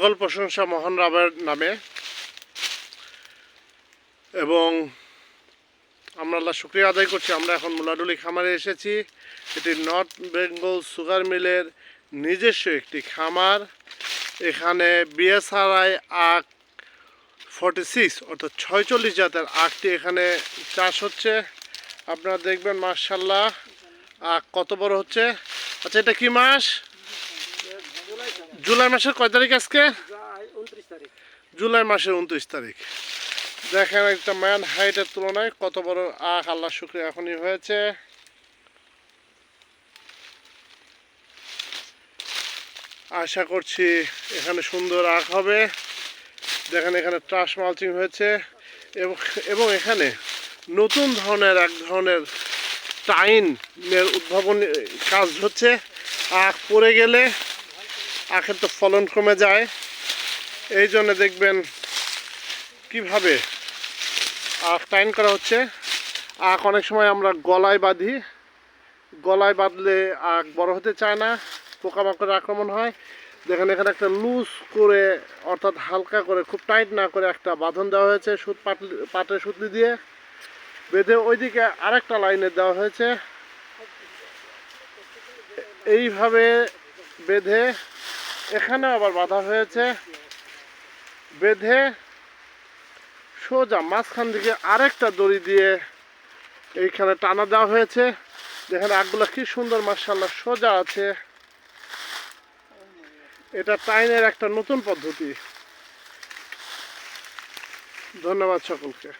সকল প্রশংসা মোহন রাবের নামে। এবং আমরা আল্লাহ শুক্রিয়া আদায় করছি, আমরা এখন মুলাডুলি খামারে এসেছি। এটি নর্থ বেঙ্গল সুগার মিলের নিজস্ব একটি খামার। এখানে বিএসআরআই আখ ফর্টি সিক্স অর্থাৎ ছয়চল্লিশ জাতের আখটি এখানে চাষ হচ্ছে। আপনারা দেখবেন মার্শাল্লাহ আখ কত বড় হচ্ছে? আচ্ছা এটা কি মাস? জুলাই মাসের কয় তারিখ আজকে? জুলাই মাসের উনত্রিশ তারিখ। দেখেন একটা ম্যান হাইটের তুলনায় কত বড় আখ আল্লাহ শুক্রিয়া এখনই হয়েছে। আশা করছি এখানে সুন্দর আখ হবে। দেখেন এখানে ট্রাস মালচিং হয়েছে। এবং এবং এখানে নতুন ধরনের এক ধরনের টাইনের উদ্ভাবন কাজ হচ্ছে। আখ পড়ে গেলে আখের তো ফলন কমে যায়। এই জন্য দেখবেন কীভাবে আখ টাইন করা হচ্ছে। আখ অনেক সময় আমরা গলায় বাঁধি। গলায় বাঁধলে আখ বড় হতে চায় না, পোকামাকড়ের আক্রমণ হয়। দেখেন এখানে একটা লুজ করে, অর্থাৎ হালকা করে, খুব টাইট না করে একটা বাঁধন দেওয়া হয়েছে সুত পাটলি পাটের সুতলি দিয়ে। বেঁধে ওইদিকে আরেকটা লাইনে দেওয়া হয়েছে। এইভাবে বেঁধে এখানে আবার বাঁধা হয়েছে। বেঁধে সোজা মাঝখান দিকে আরেকটা দড়ি দিয়ে এইখানে টানা দেওয়া হয়েছে। দেখেন আগগুলো কি সুন্দর মার্শাল্লাহ সোজা আছে। এটা টাইনের একটা নতুন পদ্ধতি। ধন্যবাদ সকলকে।